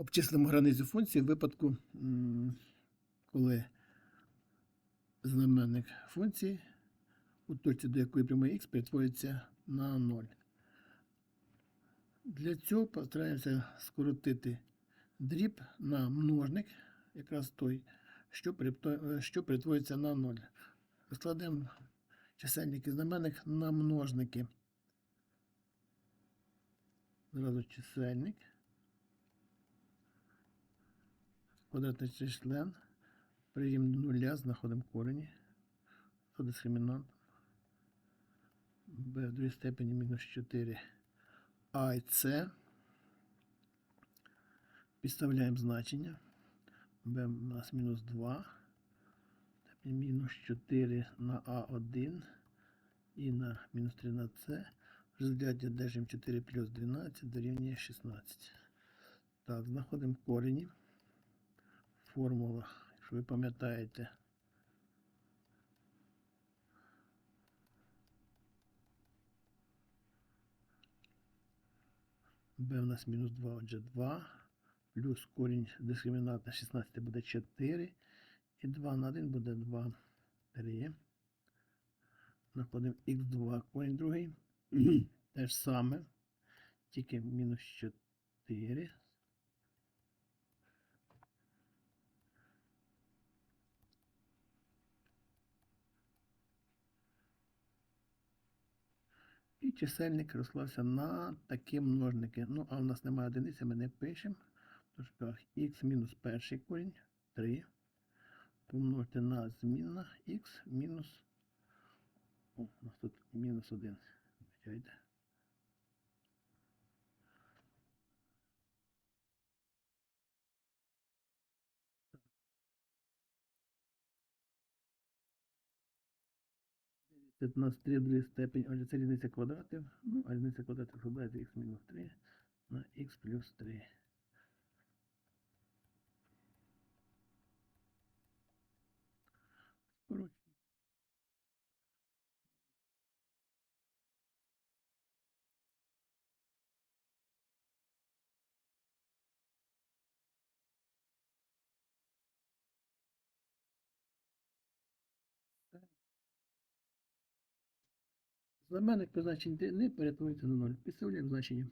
Обчислимо границю функції в випадку, коли знаменник функції у точці, до якої прямий х перетворюється на 0. Для цього постараємося скоротити дріб на множник, якраз той, що, що перетворюється на 0. Розкладемо чисельник і знаменник на множники. Зразу чисельник. Квадратний член. Прирівняно до нуля, знаходимо корені. Це дискримінант. b в другій степені мінус 4 а і С. Підставляємо значення. b у нас мінус 2. Степень мінус 4 на А1 і на мінус 3 на С. В результаті одержимо 4 плюс 12 дорівнює 16. Так, знаходимо корені. Формула, якщо ви пам'ятаєте. b у нас мінус 2, отже 2. Плюс корінь дискриміната 16 буде 4. І 2 на 1 буде 2. 3. Знаходимо х2 корінь другий. Те ж саме. Тільки мінус 4. І чисельник розклався на такі множники. Ну, а в нас немає одиниці, ми не пишемо. Тож х мінус перший корінь 3. Помножити на змінна х мінус. О, у нас тут мінус 1. Вибачайте. Це у нас 3 в степень, отже, це різниця квадратів. Ну, а різниця квадратів складається х мінус 3 на х плюс 3. Знаменник 3 не перетворюється на 0. Підставляємо значення.